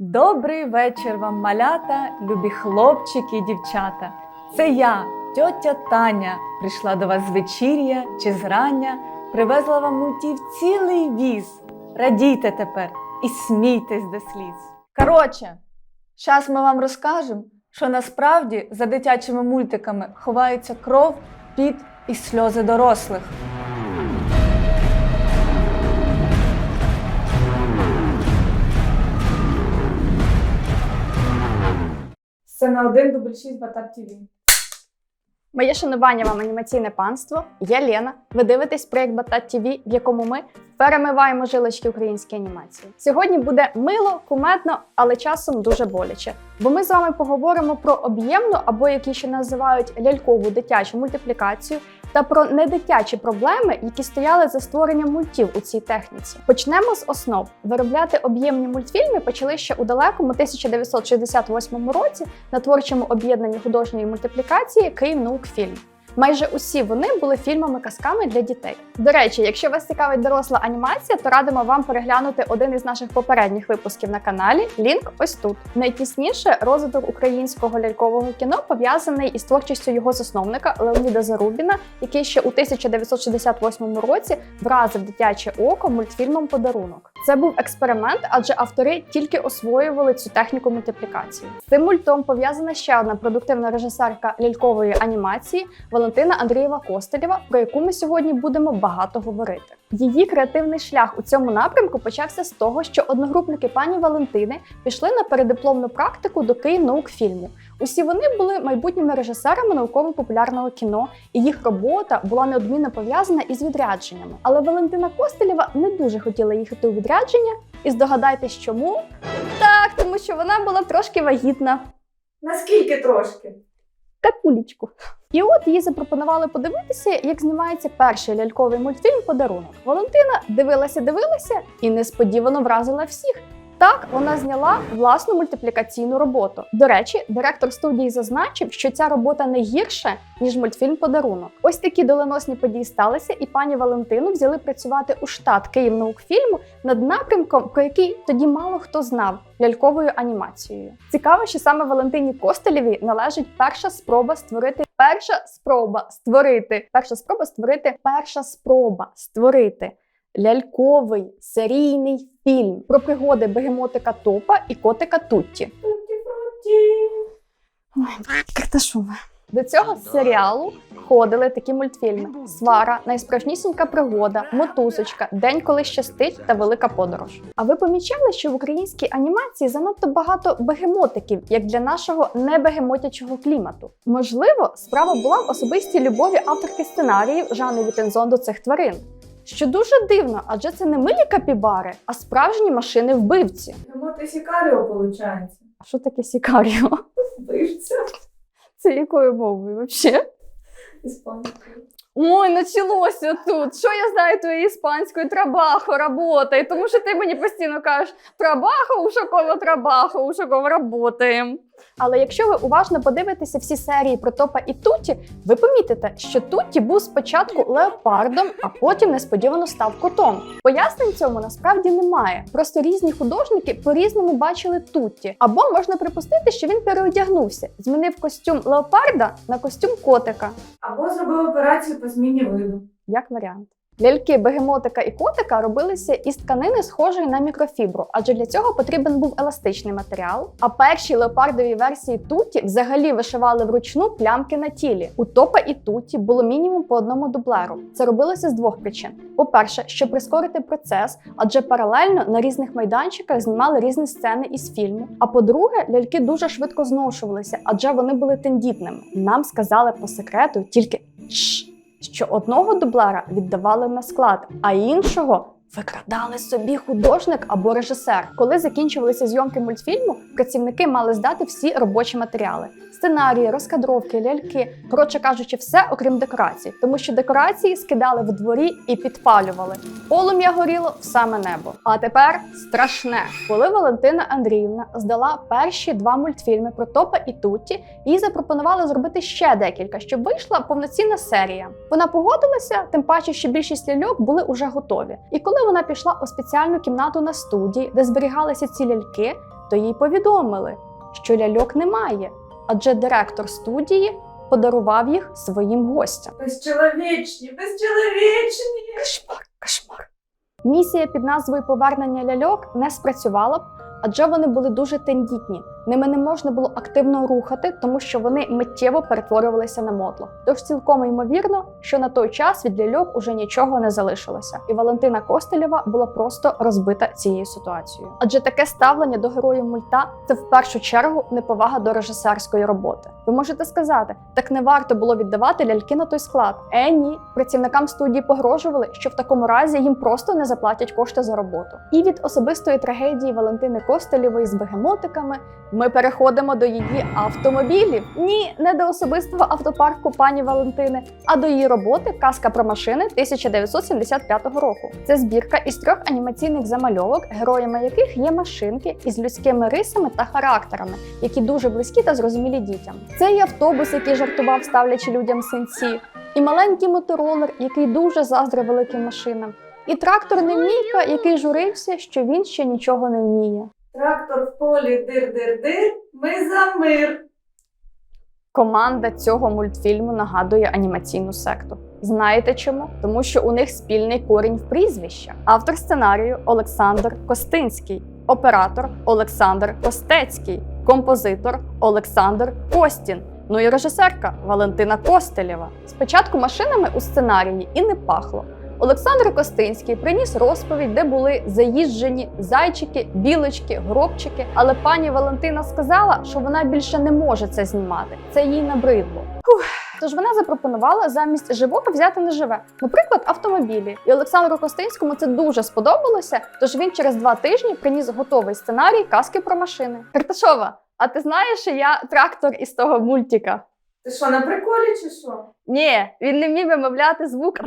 Добрий вечір вам, малята, любі хлопчики і дівчата. Це я, тьотя Таня, прийшла до вас з вечір'я чи зрання, привезла вам мультів цілий віз. Радійте тепер і смійтесь до сліз. Коротше, зараз ми вам розкажемо, що насправді за дитячими мультиками ховається кров, піт і сльози дорослих. Сцена 1, дубль 6, Батар ТВ. Моє шанування вам анімаційне панство. Я Лена. Ви дивитесь проєкт Батат ТВ, в якому ми перемиваємо жилочки української анімації. Сьогодні буде мило, кумедно, але часом дуже боляче. Бо ми з вами поговоримо про об'ємну або які ще називають лялькову дитячу мультиплікацію та про недитячі проблеми, які стояли за створенням мультів у цій техніці. Почнемо з основ. Виробляти об'ємні мультфільми почали ще у далекому 1968 році на творчому об'єднанні художньої мультиплікації Київ Наукфільм. Майже усі вони були фільмами-казками для дітей. До речі, якщо вас цікавить доросла анімація, то радимо вам переглянути один із наших попередніх випусків на каналі. Лінк ось тут. Найтісніше розвиток українського лялькового кіно пов'язаний із творчістю його засновника Леоніда Зарубіна, який ще у 1968 році вразив дитяче око мультфільмом Подарунок. Це був експеримент, адже автори тільки освоювали цю техніку мультиплікації. З цим мультом пов'язана ще одна продуктивна режисерка лялькової анімації Валентина Андрієва Костелєва, про яку ми сьогодні будемо багато говорити. Її креативний шлях у цьому напрямку почався з того, що одногрупники пані Валентини пішли на передипломну практику до Київ наукфільму. Усі вони були майбутніми режисерами науково-популярного кіно, і їх робота була неодмінно пов'язана із відрядженнями. Але Валентина Костелєва не дуже хотіла їхати у відрядження, і здогадайтесь, чому? Так, тому що вона була трошки вагітна. Наскільки трошки? Капулічку. І от їй запропонували подивитися, як знімається перший ляльковий мультфільм Подарунок. Валентина дивилася, дивилася і несподівано вразила всіх. Так, вона зняла власну мультиплікаційну роботу. До речі, директор студії зазначив, що ця робота не гірша, ніж мультфільм Подарунок. Ось такі доленосні події сталися, і пані Валентину взяли працювати у штат Київнаукфільму над напрямком, про який тоді мало хто знав ляльковою анімацією. Цікаво, що саме Валентині Костелєвій належить перша спроба створити перша спроба створити перша спроба створити перша спроба створити ляльковий серійний фільм про пригоди бегемотика Топа і котика Тутті. Ой, Карташове. До цього серіалу входили такі мультфільми: Свара, найсправжнісінька пригода, Мотузочка, День, коли щастить та Велика подорож. А ви помічали, що в українській анімації занадто багато бегемотиків, як для нашого небегемотячого клімату? Можливо, справа була в особистій любові авторки сценаріїв Жанни Вітензон до цих тварин. Що дуже дивно, адже це не милі капібари, а справжні машини вбивці. Ну, ти Сікаріо, виходить. А що таке сікаріо? Вбивця. Це якою мовою взагалі? Іспанською. Ой, началося тут. Що я знаю твоєї іспанської трабахо работає, тому що ти мені постійно кажеш трабахо, ушакова трабахо, ушакова работаємо. Але якщо ви уважно подивитеся всі серії про Топа і Туті, ви помітите, що Туті був спочатку леопардом, а потім несподівано став котом. Пояснень цьому насправді немає. Просто різні художники по-різному бачили Тутті. Або можна припустити, що він переодягнувся, змінив костюм леопарда на костюм котика. Або зробив операцію по зміні виду. як варіант. Ляльки бегемотика і котика робилися із тканини, схожої на мікрофібру, адже для цього потрібен був еластичний матеріал. А перші леопардові версії туті взагалі вишивали вручну плямки на тілі. У топа і туті було мінімум по одному дублеру. Це робилося з двох причин: по-перше, щоб прискорити процес, адже паралельно на різних майданчиках знімали різні сцени із фільму. А по-друге, ляльки дуже швидко зношувалися, адже вони були тендітними. Нам сказали по секрету тільки що одного дублера віддавали на склад, а іншого викрадали собі художник або режисер. Коли закінчувалися зйомки мультфільму, працівники мали здати всі робочі матеріали: сценарії, розкадровки, ляльки, коротше кажучи, все окрім декорацій, тому що декорації скидали в дворі і підпалювали. Полум'я горіло в саме небо. А тепер страшне, коли Валентина Андріївна здала перші два мультфільми про Топа і Тутті, їй запропонували зробити ще декілька, щоб вийшла повноцінна серія. Вона погодилася, тим паче, що більшість ляльок були уже готові. І коли вона пішла у спеціальну кімнату на студії, де зберігалися ці ляльки, то їй повідомили, що ляльок немає, адже директор студії подарував їх своїм гостям. Безчеловічні, безчеловічні. Кошмар, кошмар. Місія під назвою Повернення ляльок не спрацювала б, адже вони були дуже тендітні. Ними не можна було активно рухати, тому що вони миттєво перетворювалися на мотлох. Тож цілком ймовірно, що на той час від ляльок уже нічого не залишилося, і Валентина Костелєва була просто розбита цією ситуацією. Адже таке ставлення до героїв мульта це в першу чергу неповага до режисерської роботи. Ви можете сказати, так не варто було віддавати ляльки на той склад. Е, ні, працівникам студії погрожували, що в такому разі їм просто не заплатять кошти за роботу. І від особистої трагедії Валентини Костелєвої з бегемотиками ми переходимо до її автомобілів. Ні, не до особистого автопарку пані Валентини, а до її роботи Казка про машини 1975 року. Це збірка із трьох анімаційних замальовок, героями яких є машинки із людськими рисами та характерами, які дуже близькі та зрозумілі дітям. Це і автобус, який жартував, ставлячи людям синці, і маленький моторолер, який дуже заздрив великим машинам, і трактор Немійка, який журився, що він ще нічого не вміє. Трактор в полі дир-дир-дир, ми за мир. Команда цього мультфільму нагадує анімаційну секту. Знаєте чому? Тому що у них спільний корінь в прізвищах. Автор сценарію Олександр Костинський, оператор Олександр Костецький, композитор Олександр Костін. Ну і режисерка Валентина Костелєва. Спочатку машинами у сценарії і не пахло. Олександр Костинський приніс розповідь, де були заїжджені зайчики, білочки, гробчики. Але пані Валентина сказала, що вона більше не може це знімати. Це їй набридло. Фух. Тож вона запропонувала замість живого взяти неживе, наприклад, автомобілі. І Олександру Костинському це дуже сподобалося. Тож він через два тижні приніс готовий сценарій казки про машини. Карташова, а ти знаєш, що я трактор із того мультика? Ти що, на приколі чи що? Ні, він не вмів вимовляти звук.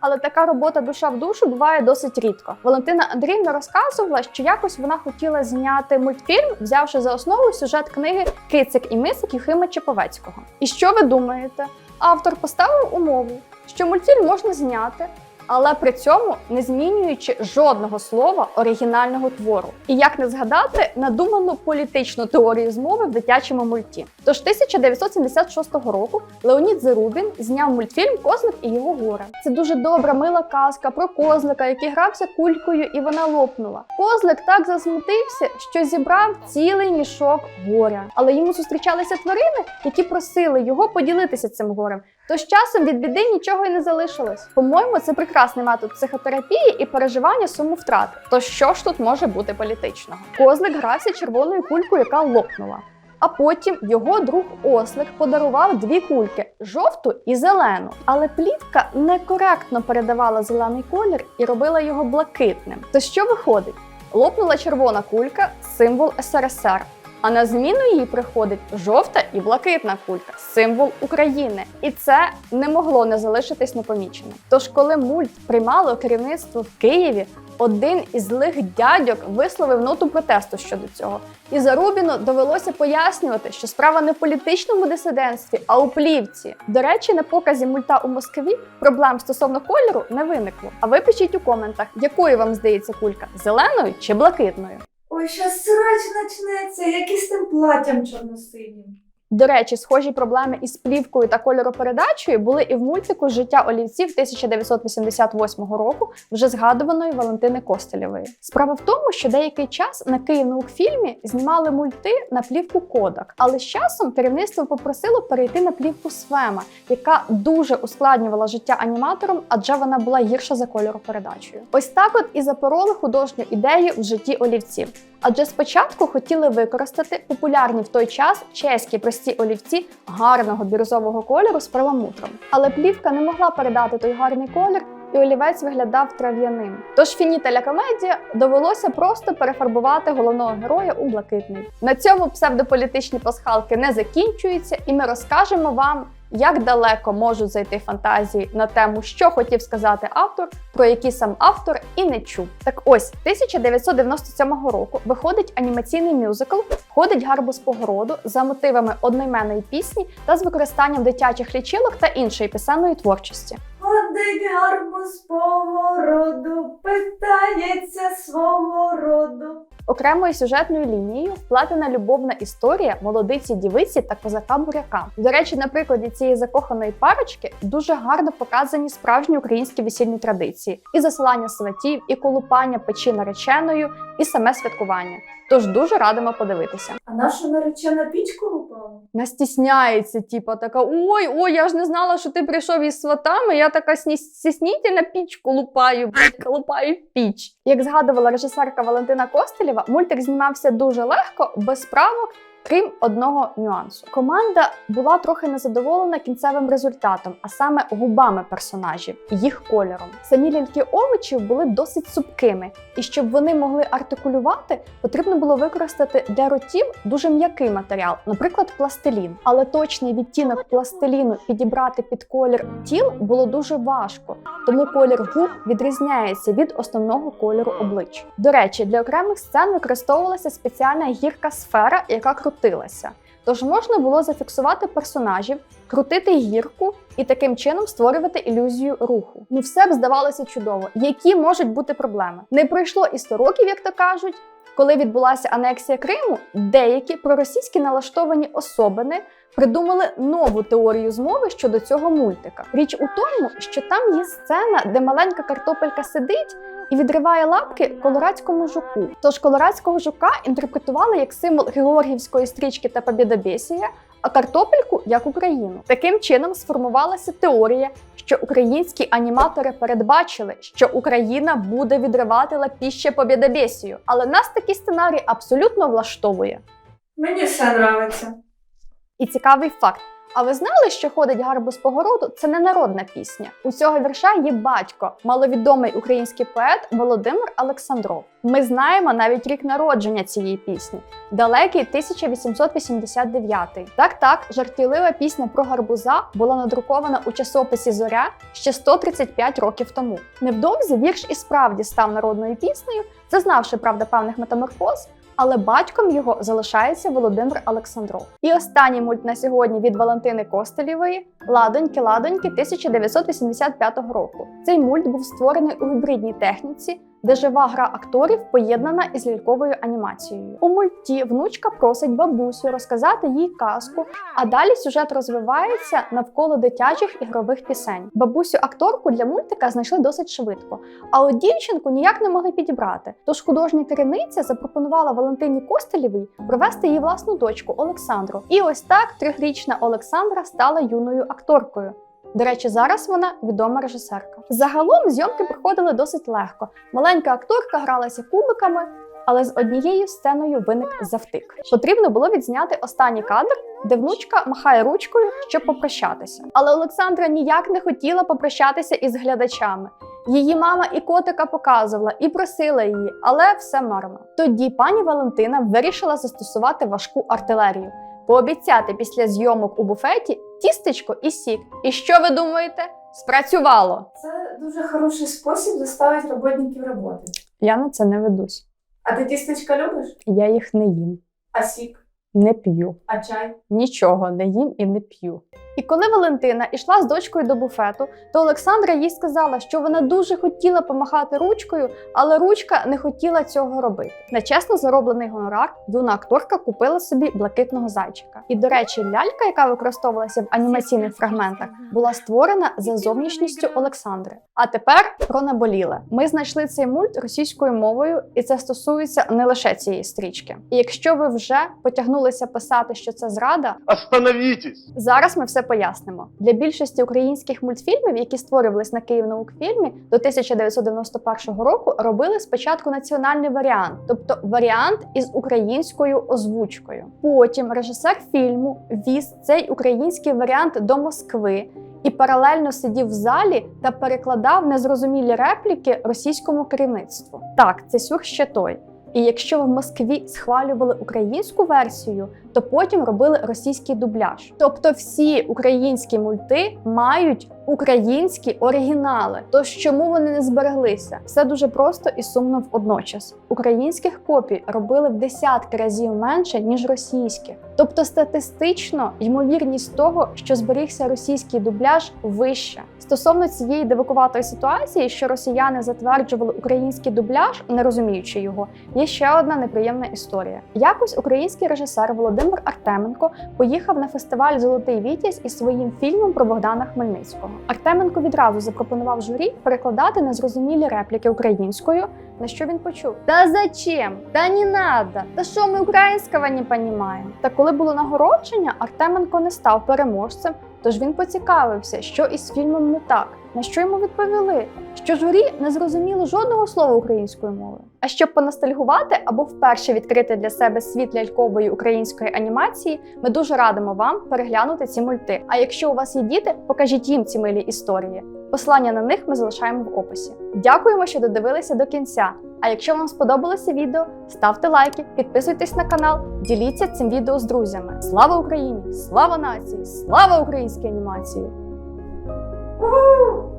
Але така робота душа в душу буває досить рідко. Валентина Андріївна розказувала, що якось вона хотіла зняти мультфільм, взявши за основу сюжет книги Кицик і мисик Юхима Чеповецького. І що ви думаєте? Автор поставив умову, що мультфільм можна зняти, але при цьому не змінюючи жодного слова оригінального твору. І як не згадати надуману політичну теорію змови в дитячому мульті. Тож 1976 року Леонід Зарубін зняв мультфільм Козлик і його горе. Це дуже добра, мила казка про козлика, який грався кулькою, і вона лопнула. Козлик так засмутився, що зібрав цілий мішок горя. Але йому зустрічалися тварини, які просили його поділитися цим горем. Тож часом від біди нічого й не залишилось. По-моєму, це прекрасний метод психотерапії і переживання суму втрати. То що ж тут може бути політичного? Козлик грався червоною кулькою, яка лопнула. А потім його друг Ослик подарував дві кульки жовту і зелену. Але плівка некоректно передавала зелений колір і робила його блакитним. То що виходить? Лопнула червона кулька символ СРСР. А на зміну їй приходить жовта і блакитна кулька символ України. І це не могло не залишитись непоміченим. Тож, коли мульт приймали у керівництво в Києві, один із злих дядьок висловив ноту протесту щодо цього. І Зарубіну довелося пояснювати, що справа не в політичному дисидентстві, а у плівці. До речі, на показі мульта у Москві проблем стосовно кольору не виникло. А ви пишіть у коментах, якою вам здається кулька зеленою чи блакитною. Ой, щас срач начнеться, як із тим платтям чорносинім. До речі, схожі проблеми із плівкою та кольоропередачею були і в мультику Життя олівців 1988 року, вже згадуваної Валентини Костелєвої. Справа в тому, що деякий час на Київнаукфільмі знімали мульти на плівку Кодак, але з часом керівництво попросило перейти на плівку Свема, яка дуже ускладнювала життя аніматорам, адже вона була гірша за кольоропередачею. Ось так от і запороли художню ідею в житті олівців. Адже спочатку хотіли використати популярні в той час чеські прості олівці гарного бірюзового кольору з перламутром. Але плівка не могла передати той гарний колір, і олівець виглядав трав'яним. Тож фінітеля комедія довелося просто перефарбувати головного героя у блакитний. На цьому псевдополітичні пасхалки не закінчуються, і ми розкажемо вам. Як далеко можуть зайти фантазії на тему, що хотів сказати автор, про які сам автор і не чув. Так ось 1997 року виходить анімаційний мюзикл Ходить гарбуз по городу за мотивами одноіменної пісні та з використанням дитячих лічилок та іншої пісенної творчості. Ходить гарбуз по городу, питається свого. Окремою сюжетною лінією вплетена любовна історія молодиці дівиці та козака буряка. До речі, на прикладі цієї закоханої парочки дуже гарно показані справжні українські весільні традиції: і засилання сватів, і колупання печі нареченою, і саме святкування. Тож дуже радимо подивитися. А наша наречена пічку лупала? Не стісняється, типа така: ой, ой, я ж не знала, що ти прийшов із сватами. Я така сні- стіснітельна пічку лупаю, блядь, лупаю піч. Як згадувала режисерка Валентина Костелєва, мультик знімався дуже легко, без правок. Крім одного нюансу, команда була трохи незадоволена кінцевим результатом, а саме губами персонажів, їх кольором. Самі ляльки овочів були досить цупкими, і щоб вони могли артикулювати, потрібно було використати для ротів дуже м'який матеріал, наприклад, пластилін. Але точний відтінок пластиліну підібрати під колір тіл було дуже важко, тому колір губ відрізняється від основного кольору обличчя. До речі, для окремих сцен використовувалася спеціальна гірка сфера, яка крутилася. Тож можна було зафіксувати персонажів, крутити гірку і таким чином створювати ілюзію руху. Ну все б здавалося чудово. Які можуть бути проблеми? Не пройшло і 100 років, як то кажуть. Коли відбулася анексія Криму, деякі проросійські налаштовані особини придумали нову теорію змови щодо цього мультика. Річ у тому, що там є сцена, де маленька картопелька сидить і відриває лапки колорадському жуку. Тож колорадського жука інтерпретували як символ георгівської стрічки та побєдобєсія, а картопельку як Україну. Таким чином сформувалася теорія, що українські аніматори передбачили, що Україна буде відривати лапіще побєдобєсію. Але нас такий сценарій абсолютно влаштовує. Мені все нравиться. І цікавий факт. А ви знали, що ходить гарбуз по городу це не народна пісня. У цього вірша є батько, маловідомий український поет Володимир Олександров. Ми знаємо навіть рік народження цієї пісні, далекий 1889. Так, так, жартівлива пісня про гарбуза була надрукована у часописі Зоря ще 135 років тому. Невдовзі вірш і справді став народною піснею, зазнавши правда певних метаморфоз. Але батьком його залишається Володимир Олександров. І останній мульт на сьогодні від Валентини Костелєвої Ладоньки Ладоньки 1985 року. Цей мульт був створений у гібридній техніці, де жива гра акторів поєднана із ляльковою анімацією. У мульті внучка просить бабусю розказати їй казку, а далі сюжет розвивається навколо дитячих ігрових пісень. Бабусю акторку для мультика знайшли досить швидко, а от дівчинку ніяк не могли підібрати. Тож художня керівниця запропонувала Валентині Костелєвій провести її власну дочку Олександру. І ось так трьохрічна Олександра стала юною акторкою. До речі, зараз вона відома режисерка. Загалом зйомки проходили досить легко. Маленька акторка гралася кубиками, але з однією сценою виник завтик. Потрібно було відзняти останній кадр, де внучка махає ручкою, щоб попрощатися. Але Олександра ніяк не хотіла попрощатися із глядачами. Її мама і котика показувала і просила її, але все марно. Тоді пані Валентина вирішила застосувати важку артилерію, пообіцяти після зйомок у буфеті тістечко і сік. І що ви думаєте? Спрацювало! Це дуже хороший спосіб заставити роботників роботи. Я на це не ведусь. А ти тістечка любиш? Я їх не їм, А сік? не п'ю. А чай? Нічого не їм і не п'ю. І коли Валентина йшла з дочкою до буфету, то Олександра їй сказала, що вона дуже хотіла помахати ручкою, але ручка не хотіла цього робити. На чесно зароблений гонорар юна акторка купила собі блакитного зайчика. І, до речі, лялька, яка використовувалася в анімаційних фрагментах, була створена за зовнішністю Олександри. А тепер про наболіле. Ми знайшли цей мульт російською мовою, і це стосується не лише цієї стрічки. І якщо ви вже потягнулися писати, що це зрада, Остановитесь! Зараз ми все пояснимо. Для більшості українських мультфільмів, які створювались на Київнаукфільмі до 1991 року, робили спочатку національний варіант, тобто варіант із українською озвучкою. Потім режисер фільму віз цей український варіант до Москви. І паралельно сидів в залі та перекладав незрозумілі репліки російському керівництву. Так, це сюр ще той. І якщо в Москві схвалювали українську версію, то потім робили російський дубляж. Тобто всі українські мульти мають українські оригінали. Тож чому вони не збереглися? Все дуже просто і сумно водночас. Українських копій робили в десятки разів менше ніж російських. Тобто статистично ймовірність того, що зберігся російський дубляж, вища. Стосовно цієї дивакуватої ситуації, що росіяни затверджували український дубляж, не розуміючи його, є ще одна неприємна історія. Якось український режисер Володимир Артеменко поїхав на фестиваль Золотий Вітязь із своїм фільмом про Богдана Хмельницького. Артеменко відразу запропонував журі перекладати незрозумілі репліки українською. На що він почув? Та зачем? Та не надо! Та що ми українського не понімаємо? Та коли було нагородження, Артеменко не став переможцем, тож він поцікавився, що із фільмом не так. На що йому відповіли? Що журі не зрозуміло жодного слова українською мовою. А щоб поностальгувати або вперше відкрити для себе світ лялькової української анімації, ми дуже радимо вам переглянути ці мульти. А якщо у вас є діти, покажіть їм ці милі історії. Посилання на них ми залишаємо в описі. Дякуємо, що додивилися до кінця. А якщо вам сподобалося відео, ставте лайки, підписуйтесь на канал, діліться цим відео з друзями. Слава Україні! Слава нації! Слава українській анімації! Woohoo!